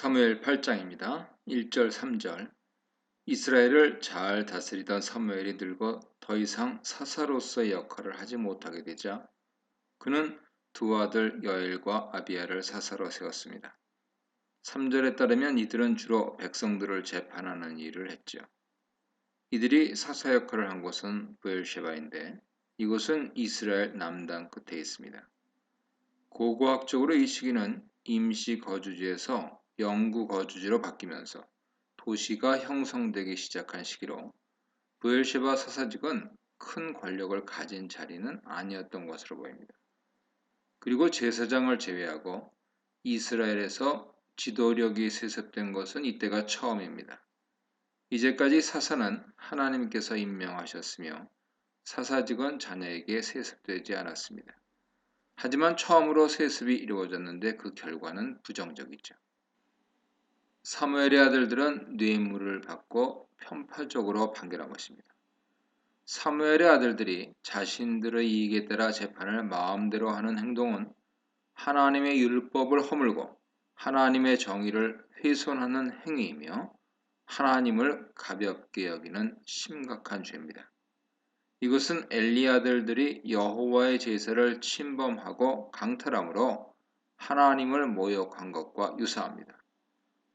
사무엘 8장입니다. 1절 3절 이스라엘을 잘 다스리던 사무엘이 늙어 더 이상 사사로서의 역할을 하지 못하게 되자 그는 두 아들 여엘과 아비야를 사사로 세웠습니다. 3절에 따르면 이들은 주로 백성들을 재판하는 일을 했죠. 이들이 사사 역할을 한 곳은 부엘셰바인데 이곳은 이스라엘 남단 끝에 있습니다. 고고학적으로 이 시기는 임시 거주지에서 영구 거주지로 바뀌면서 도시가 형성되기 시작한 시기로 부엘셰바 사사직은 큰 권력을 가진 자리는 아니었던 것으로 보입니다. 그리고 제사장을 제외하고 이스라엘에서 지도력이 세습된 것은 이때가 처음입니다. 이제까지 사사는 하나님께서 임명하셨으며 사사직은 자녀에게 세습되지 않았습니다. 하지만 처음으로 세습이 이루어졌는데 그 결과는 부정적이죠. 사무엘의 아들들은 뇌물을 받고 편파적으로 판결한 것입니다. 사무엘의 아들들이 자신들의 이익에 따라 재판을 마음대로 하는 행동은 하나님의 율법을 허물고 하나님의 정의를 훼손하는 행위이며 하나님을 가볍게 여기는 심각한 죄입니다. 이것은 엘리 아들들이 여호와의 제사를 침범하고 강탈함으로 하나님을 모욕한 것과 유사합니다.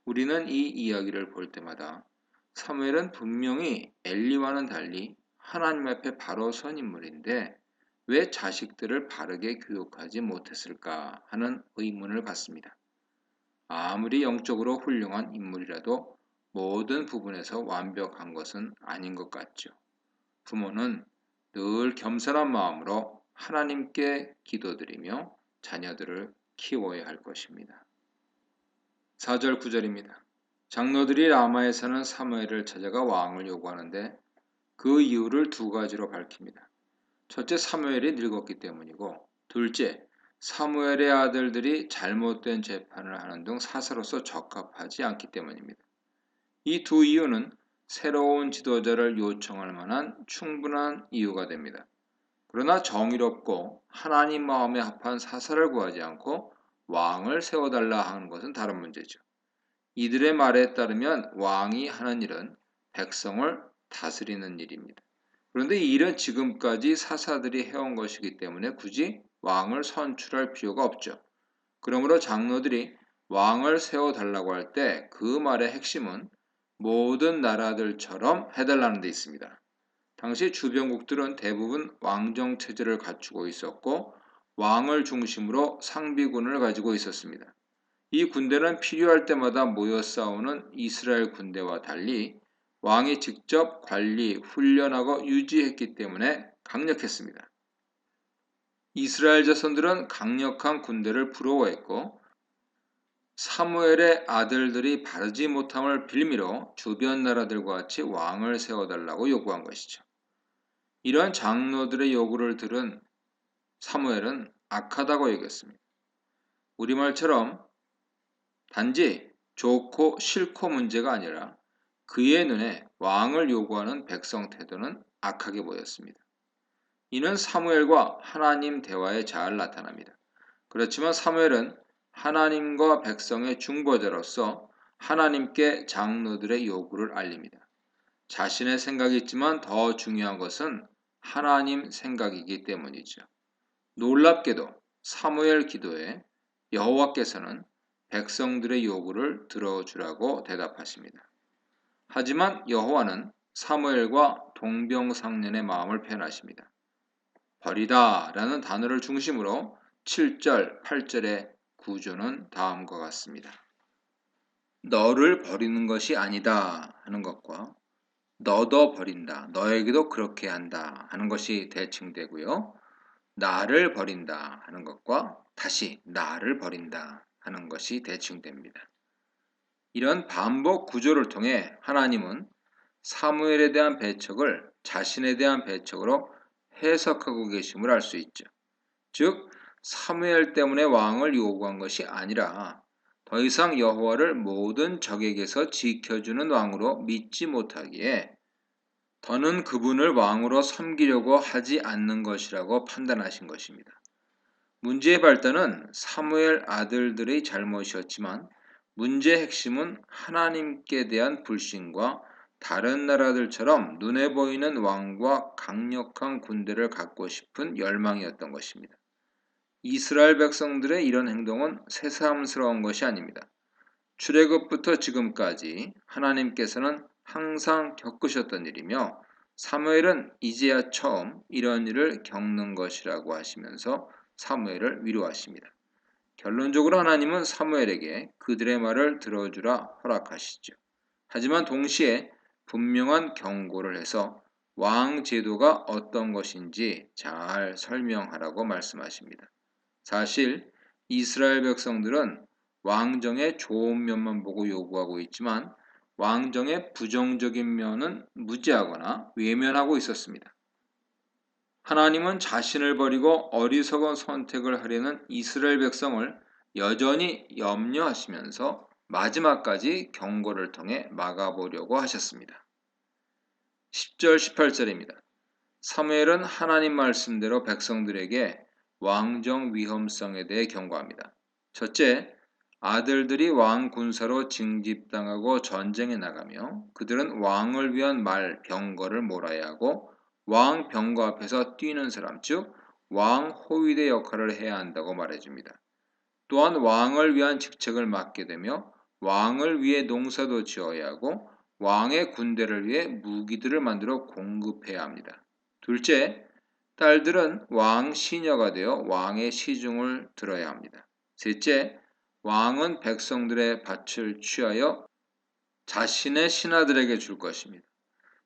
우리는 이 이야기를 볼 때마다 사무엘은 분명히 엘리와는 달리 하나님 앞에 바로 선 인물인데 왜 자식들을 바르게 교육하지 못했을까 하는 의문을 갖습니다. 아무리 영적으로 훌륭한 인물이라도 모든 부분에서 완벽한 것은 아닌 것 같죠. 부모는 늘 겸손한 마음으로 하나님께 기도드리며 자녀들을 키워야 할 것입니다. 4절 9절입니다. 장로들이 라마에 사는 사무엘을 찾아가 왕을 요구하는데 그 이유를 두 가지로 밝힙니다. 첫째 사무엘이 늙었기 때문이고 둘째 사무엘의 아들들이 잘못된 재판을 하는 등 사사로서 적합하지 않기 때문입니다. 이 두 이유는 새로운 지도자를 요청할 만한 충분한 이유가 됩니다. 그러나 정의롭고 하나님 마음에 합한 사사를 구하지 않고 왕을 세워달라 하는 것은 다른 문제죠. 이들의 말에 따르면 왕이 하는 일은 백성을 다스리는 일입니다. 그런데 이 일은 지금까지 사사들이 해온 것이기 때문에 굳이 왕을 선출할 필요가 없죠. 그러므로 장로들이 왕을 세워달라고 할 때 그 말의 핵심은 모든 나라들처럼 해달라는 데 있습니다. 당시 주변국들은 대부분 왕정 체제를 갖추고 있었고 왕을 중심으로 상비군을 가지고 있었습니다. 이 군대는 필요할 때마다 모여 싸우는 이스라엘 군대와 달리 왕이 직접 관리, 훈련하고 유지했기 때문에 강력했습니다. 이스라엘 자손들은 강력한 군대를 부러워했고 사무엘의 아들들이 바르지 못함을 빌미로 주변 나라들과 같이 왕을 세워달라고 요구한 것이죠. 이러한 장로들의 요구를 들은 사무엘은 악하다고 여겼습니다. 우리말처럼 단지 좋고 싫고 문제가 아니라 그의 눈에 왕을 요구하는 백성 태도는 악하게 보였습니다. 이는 사무엘과 하나님 대화에 잘 나타납니다. 그렇지만 사무엘은 하나님과 백성의 중보자로서 하나님께 장로들의 요구를 알립니다. 자신의 생각이 있지만 더 중요한 것은 하나님 생각이기 때문이죠. 놀랍게도 사무엘 기도에 여호와께서는 백성들의 요구를 들어주라고 대답하십니다. 하지만 여호와는 사무엘과 동병상련의 마음을 표현하십니다. 버리다 라는 단어를 중심으로 7절, 8절의 구조는 다음과 같습니다. 너를 버리는 것이 아니다 하는 것과 너도 버린다, 너에게도 그렇게 한다 하는 것이 대칭되고요. 나를 버린다 하는 것과 다시 나를 버린다 하는 것이 대칭됩니다. 이런 반복 구조를 통해 하나님은 사무엘에 대한 배척을 자신에 대한 배척으로 해석하고 계심을 알 수 있죠. 즉 사무엘 때문에 왕을 요구한 것이 아니라 더 이상 여호와를 모든 적에게서 지켜주는 왕으로 믿지 못하기에 더는 그분을 왕으로 섬기려고 하지 않는 것이라고 판단하신 것입니다. 문제의 발단은 사무엘 아들들의 잘못이었지만 문제의 핵심은 하나님께 대한 불신과 다른 나라들처럼 눈에 보이는 왕과 강력한 군대를 갖고 싶은 열망이었던 것입니다. 이스라엘 백성들의 이런 행동은 새삼스러운 것이 아닙니다. 출애굽부터 지금까지 하나님께서는 항상 겪으셨던 일이며 사무엘은 이제야 처음 이런 일을 겪는 것이라고 하시면서 사무엘을 위로하십니다. 결론적으로 하나님은 사무엘에게 그들의 말을 들어주라 허락하시죠. 하지만 동시에 분명한 경고를 해서 왕 제도가 어떤 것인지 잘 설명하라고 말씀하십니다. 사실 이스라엘 백성들은 왕정의 좋은 면만 보고 요구하고 있지만 왕정의 부정적인 면은 무지하거나 외면하고 있었습니다. 하나님은 자신을 버리고 어리석은 선택을 하려는 이스라엘 백성을 여전히 염려하시면서 마지막까지 경고를 통해 막아보려고 하셨습니다. 10절 18절입니다. 사무엘은 하나님 말씀대로 백성들에게 왕정 위험성에 대해 경고합니다. 첫째, 아들들이 왕 군사로 징집당하고 전쟁에 나가며 그들은 왕을 위한 말 병거를 몰아야 하고 왕 병거 앞에서 뛰는 사람 즉 왕 호위대 역할을 해야 한다고 말해줍니다. 또한 왕을 위한 직책을 맡게 되며 왕을 위해 농사도 지어야 하고 왕의 군대를 위해 무기들을 만들어 공급해야 합니다. 둘째, 딸들은 왕 시녀가 되어 왕의 시중을 들어야 합니다. 셋째, 왕은 백성들의 밭을 취하여 자신의 신하들에게 줄 것입니다.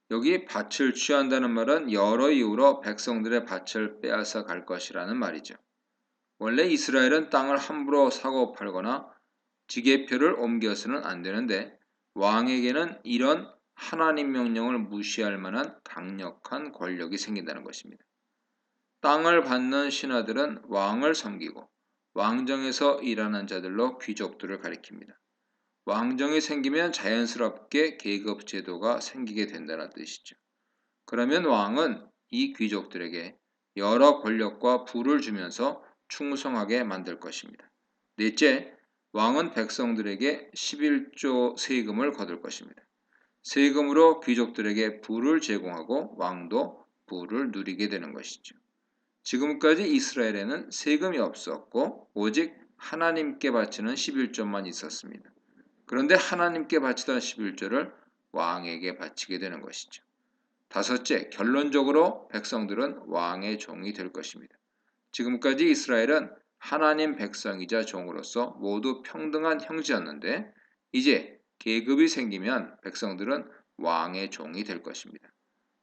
여기 밭을 취한다는 말은 여러 이유로 백성들의 밭을 빼앗아 갈 것이라는 말이죠. 원래 이스라엘은 땅을 함부로 사고 팔거나 지게표를 옮겨서는 안 되는데 왕에게는 이런 하나님 명령을 무시할 만한 강력한 권력이 생긴다는 것입니다. 땅을 받는 신하들은 왕을 섬기고 왕정에서 일하는 자들로 귀족들을 가리킵니다. 왕정이 생기면 자연스럽게 계급 제도가 생기게 된다는 뜻이죠. 그러면 왕은 이 귀족들에게 여러 권력과 부를 주면서 충성하게 만들 것입니다. 넷째, 왕은 백성들에게 11조 세금을 거둘 것입니다. 세금으로 귀족들에게 부를 제공하고 왕도 부를 누리게 되는 것이죠. 지금까지 이스라엘에는 세금이 없었고 오직 하나님께 바치는 11조만 있었습니다. 그런데 하나님께 바치던 11조를 왕에게 바치게 되는 것이죠. 다섯째, 결론적으로 백성들은 왕의 종이 될 것입니다. 지금까지 이스라엘은 하나님 백성이자 종으로서 모두 평등한 형제였는데 이제 계급이 생기면 백성들은 왕의 종이 될 것입니다.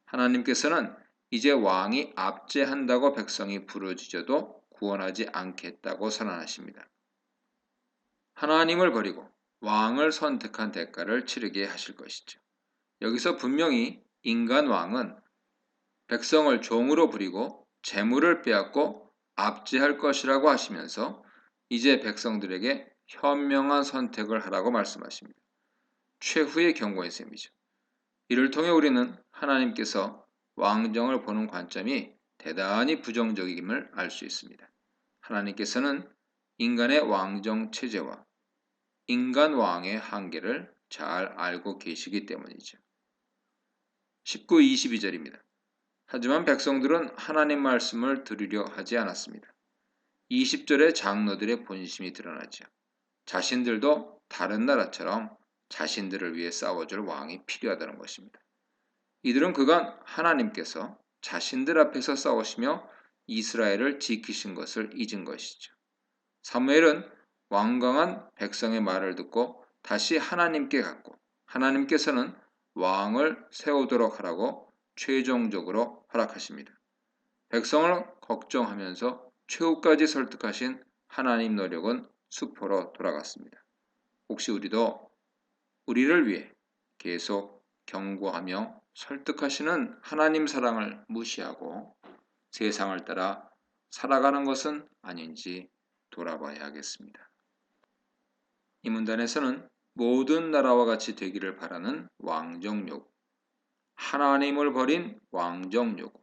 하나님께서는 이제 왕이 압제한다고 백성이 부르짖어도 구원하지 않겠다고 선언하십니다. 하나님을 버리고 왕을 선택한 대가를 치르게 하실 것이죠. 여기서 분명히 인간 왕은 백성을 종으로 부리고 재물을 빼앗고 압제할 것이라고 하시면서 이제 백성들에게 현명한 선택을 하라고 말씀하십니다. 최후의 경고의 셈이죠. 이를 통해 우리는 하나님께서 왕정을 보는 관점이 대단히 부정적임을 알 수 있습니다. 하나님께서는 인간의 왕정 체제와 인간 왕의 한계를 잘 알고 계시기 때문이죠. 19, 22절입니다. 하지만 백성들은 하나님 말씀을 들으려 하지 않았습니다. 20절에 장로들의 본심이 드러나죠. 자신들도 다른 나라처럼 자신들을 위해 싸워줄 왕이 필요하다는 것입니다. 이들은 그간 하나님께서 자신들 앞에서 싸우시며 이스라엘을 지키신 것을 잊은 것이죠. 사무엘은 완강한 백성의 말을 듣고 다시 하나님께 갔고 하나님께서는 왕을 세우도록 하라고 최종적으로 허락하십니다. 백성을 걱정하면서 최후까지 설득하신 하나님 노력은 수포로 돌아갔습니다. 혹시 우리도 우리를 위해 계속 경고하며 설득하시는 하나님 사랑을 무시하고 세상을 따라 살아가는 것은 아닌지 돌아봐야 하겠습니다. 이 문단에서는 모든 나라와 같이 되기를 바라는 왕정 요구, 하나님을 버린 왕정 요구,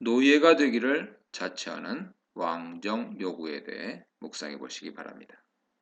노예가 되기를 자처하는 왕정 요구에 대해 묵상해 보시기 바랍니다.